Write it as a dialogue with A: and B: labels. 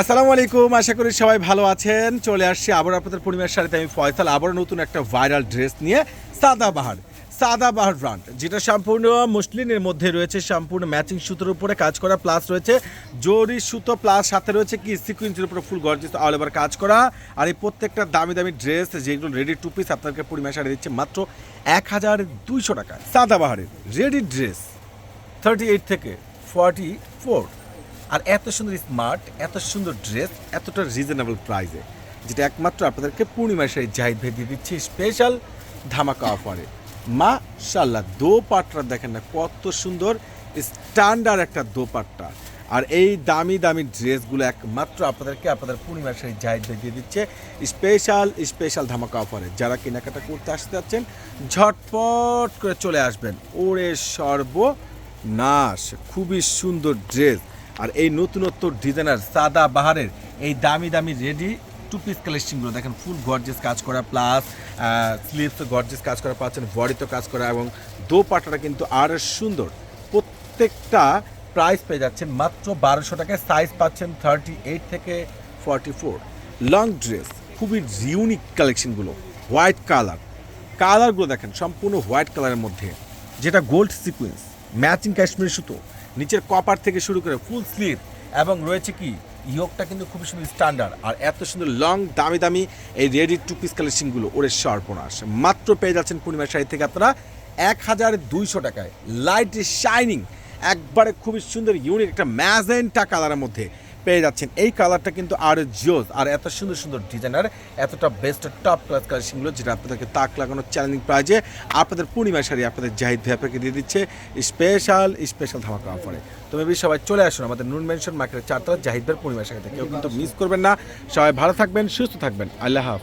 A: আসসালামু আলাইকুম, আশা করি সবাই ভালো আছেন। চলে আসছি আবার আপনাদের পরিমার সাথে আমি ফয়সাল আবার নতুন একটা ভাইরাল ড্রেস নিয়ে সাদাবাহার সাদাবাহার ব্র্যান্ড। যেটা সম্পূর্ণ মুসলিনের মধ্যে রয়েছে, সম্পূর্ণ ম্যাচিং সুতোর উপরে কাজ করা প্লাস রয়েছে জরি সুতো প্লাস সাথে রয়েছে কি সিকুয়েন্সের উপরে ফুল গর্জিস অল ওভার কাজ করা। আর এই প্রত্যেকটা দামি দামি ড্রেস, যেগুলো রেডি টু পিস আপনাদেরকে পরিমাণ সারে দিচ্ছে মাত্র এক হাজার দুইশো টাকা। সাদাবাহারের রেডি ড্রেস থার্টি এইট থেকে ফর্টি ফোর আর এত সুন্দর স্মার্ট, এত সুন্দর ড্রেস, এতটা রিজনেবল প্রাইসে যেটা একমাত্র আপনাদেরকে পূর্ণিমা সেই জাহিদ ভেদ দিয়ে দিচ্ছি স্পেশাল ধামাকা অফারে মাশাল্লাহ দোপাট্টা দেখেন না কত সুন্দর স্ট্যান্ডার্ড একটা দোপাট্টা। আর এই দামি দামি ড্রেসগুলো একমাত্র আপনাদেরকে আপনাদের পূর্ণিমা সেই জাহিদ দিয়ে দিচ্ছে স্পেশাল স্পেশাল ধামাকা অফারে যারা কেনাকাটা করতে আসতে যাচ্ছেন, ঝটপট করে চলে আসবেন। ওরে সর্ব নাশ খুবই সুন্দর ড্রেস। আর এই নতুনত্ব ডিজাইনার সাদা বাহারের এই দামি দামি রেডি টু পিস কালেকশনগুলো দেখেন ফুল গর্জেস কাজ করা প্লাস স্লিভস গর্জেস কাজ করা পাচ্ছেন বডিতে কাজ করা এবং দোপাটাটা কিন্তু আরও সুন্দর। প্রত্যেকটা প্রাইস পেয়ে যাচ্ছেন মাত্র বারোশো টাকায় সাইজ পাচ্ছেন থার্টি এইট থেকে ফর্টি ফোর লং ড্রেস খুবই ইউনিক কালেকশনগুলো হোয়াইট কালার কালারগুলো দেখেন, সম্পূর্ণ হোয়াইট কালারের মধ্যে, যেটা গোল্ড সিকুয়েন্স ম্যাচিং কাশ্মীর সুতো। নিচের কপার থেকে শুরু করে ফুল স্লিপ এবং রয়েছে কি ইয়োগটা কিন্তু খুবই সুন্দর স্ট্যান্ডার্ড। আর এত সুন্দর লং, দামি দামি এই রেডি টু পিস কালেকশনগুলো ওরে সর্বনাশ। মাত্র পেয়ে যাচ্ছেন পূর্ণিমা শাড়ি থেকে আপনারা এক হাজার দুইশো টাকায়। লাইট শাইনিং একবারে খুবই সুন্দর ইউনিক একটা ম্যাজেন্টা কালারের মধ্যে। পেয়ে যাচ্ছেন। এই কালারটা কিন্তু আর জিওজ আর এত সুন্দর সুন্দর ডিজাইনার, এতটা বেস্ট টপ ক্লাস কালেকশনগুলো যেটা আপনাদেরকে তাক লাগানোর চ্যালেঞ্জিং প্রাইজে আপনাদের পূর্ণিমা শাড়ি আপনাদের জাহিদ ভাই আপনাকে দিয়ে দিচ্ছে। স্পেশাল স্পেশাল ধামাকা অফারে তো মেবি সবাই চলে আসুন আমাদের নুন মেনশন মার্কেটের চারতলা জাহিদ ভাইয়ের পূর্ণিমা শাড়িতে। কেউ কিন্তু মিস করবেন না। সবাই ভালো থাকবেন, সুস্থ থাকবেন। আল্লাহ